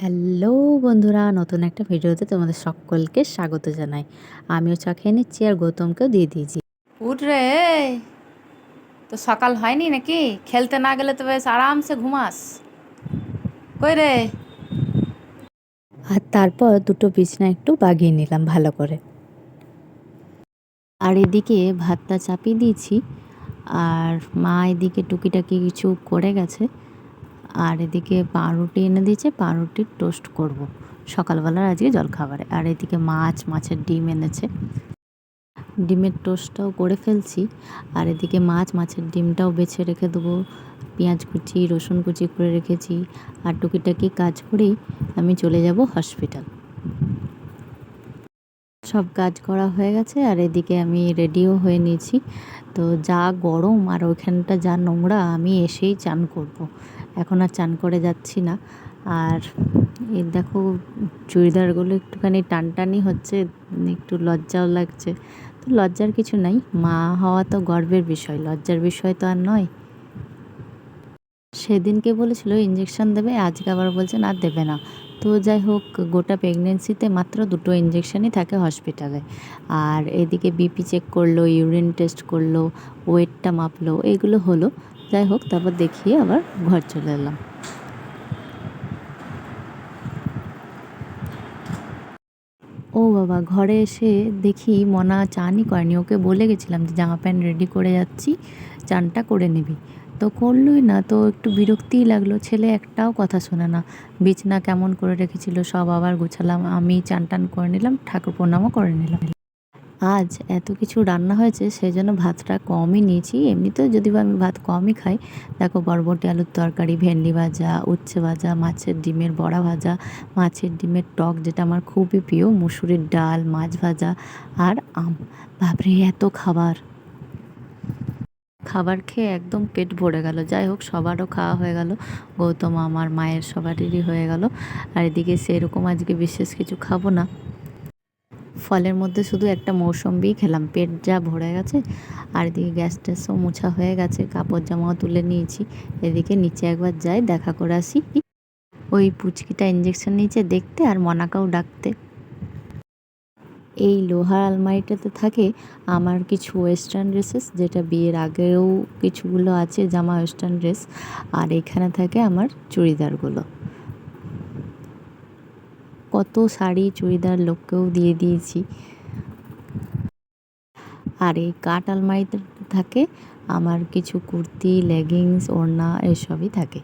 Hello বন্ধুরা নতুন একটা ভিডিওতে তোমাদের সকলকে স্বাগত জানাই। আমিও চা খেয়ে নিচ্ছি আর গৌতমকেও দিয়ে দিয়েছি। উঠ রে তো সকাল হয়নি নাকি? খেলতে না গেলে তো বেশ আরামসে ঘুমাস। কই রে? আর তারপর দুটো বিছনা একটু বাগিয়ে নিলাম ভালো করে। আর এদিকে ভাতটা চাপিয়ে দিয়েছি আর মা এদিকে টুকিটাকি কিছু করে গেছে। আর এদিকে পাউরুটি এনে দিয়েছে, পাউরুটির টোস্ট করব। সকালবেলার আজকে জলখাবারে। আর এদিকে মাছ, মাছের ডিম এনেছে। ডিমের টোস্টটাও করে ফেলছি। আর এদিকে মাছ, মাছের ডিমটাও বেছে রেখে দেবো। পেঁয়াজ কুচি, রসুন কুচি করে রেখেছি। আর টুকিটাকি কাজ করেই আমি চলে যাব হসপিটাল। সব কাজ করা হয়ে গেছে। আর এদিকে আমি রেডিও হয়ে নিয়েছি। তো যা গরম আর ওইখানটা যা নোংরা, আমি এসেই চান করব। এখন আর চান করে যাচ্ছি না। আর এই দেখো চুড়িদারগুলো একটুখানি টানটানি হচ্ছে, একটু লজ্জাও লাগছে। তো লজ্জার কিছু নাই, মা হওয়া তো গর্বের বিষয়, লজ্জার বিষয় তো আর নয়। সেদিনকে বলেছিল ইঞ্জেকশন দেবে, আজকে আবার বলছেন আর দেবে না। তো যাই হোক, গোটা প্রেগনেন্সিতে মাত্র দুটো ইঞ্জেকশনই থাকে হসপিটালে। আর এদিকে বিপি চেক করল, ইউরিন টেস্ট করল, ওয়েটটা মাপলো, এগুলো হলো। যাই হোক, তারপর দেখিয়ে আবার ঘর চলে এলাম। ও বাবা, ঘরে এসে দেখি মনা চানই করেনি। ওকে বলে গেছিলাম যে, জামা প্যান্ট রেডি করে যাচ্ছি, চানটা করে নিবি। তো করলই না, তো একটু বিরক্তিই লাগল। ছেলে একটাও কথা শোনে না। বিছনা কেমন করে রেখেছিল সব আবার গুছালাম। আমি চান টান করে নিলাম, ঠাকুর প্রণামও করে নিলাম। আজ এত কিছু রান্না হয়েছে সেই জন্য ভাতটা কমই নিয়েছি। এমনিতেও যদি বা আমি ভাত কমই খাই, দেখো বরবটি, আলুর তরকারি, ভেন্ডি ভাজা, উচ্ছে ভাজা, মাছের ডিমের বড়া ভাজা, মাছের ডিমের টক, যেটা আমার খুবই প্রিয়, মুসুরির ডাল, মাছ ভাজা আর আম। বাপরে, এত খাবার! খাবার খেয়ে একদম পেট ভরে গেল। যাই হোক, সবারও খাওয়া হয়ে গেল। গৌতম আমার মায়ের সবারই হয়ে গেল। আর এদিকে সেরকম আজকে বিশেষ কিছু খাব না। ফলের মধ্যে শুধু একটা মৌসম্বিই খেলাম। পেট যা ভরে গেছে, আর এদিকে গ্যাস ট্যাসও মোছা হয়ে গেছে। কাপড় জামাও তুলে নিয়েছি। এদিকে নিচে একবার যাই, দেখা করে আসি। ওই পুচকিটা ইঞ্জেকশন নিচে দেখতে আর মনাকাও ডাকতে। এই লোহার আলমারিটাতে থাকে আমার কিছু ওয়েস্টার্ন ড্রেসেস যেটা বিয়ের আগেও কিছুগুলো আছে জামা ওয়েস্টার্ন ড্রেস আর এখানে থাকে আমার চুড়িদারগুলো। কত শাড়ি চুড়িদার লোককেও দিয়ে দিয়েছি। আর এই কাঠ আলমারিতে থাকে, আমার কিছু কুর্তি লেগিংস ওড়না এসবই থাকে।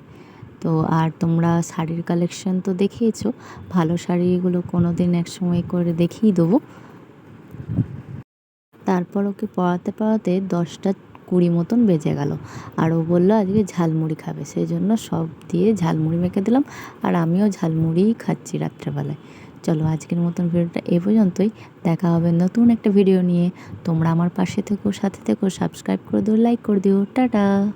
তো আর তোমরা শাড়ির কালেকশন তো দেখিয়েছো, ভালো শাড়িগুলো কোনো দিন এক সময় করে দেখিয়ে দেবো। তারপর ওকে পড়াতে পড়াতে দশটা কুড়ি মতন বেজে গেল। আর ও বলল, আজকে ঝালমুড়ি খাবে। সেই জন্য সব দিয়ে ঝালমুড়ি মেখে দিলাম। আর আমিও ঝালমুড়িই খাচ্ছি রাত্রেবেলায়। চলো, আজকের মতন ভিডিওটা এ পর্যন্তই। দেখা হবে নতুন একটা ভিডিও নিয়ে। তোমরা আমার পাশে থেকো, সাথে থেকো, সাবস্ক্রাইব করে দিও, লাইক করে দিও। টাটা!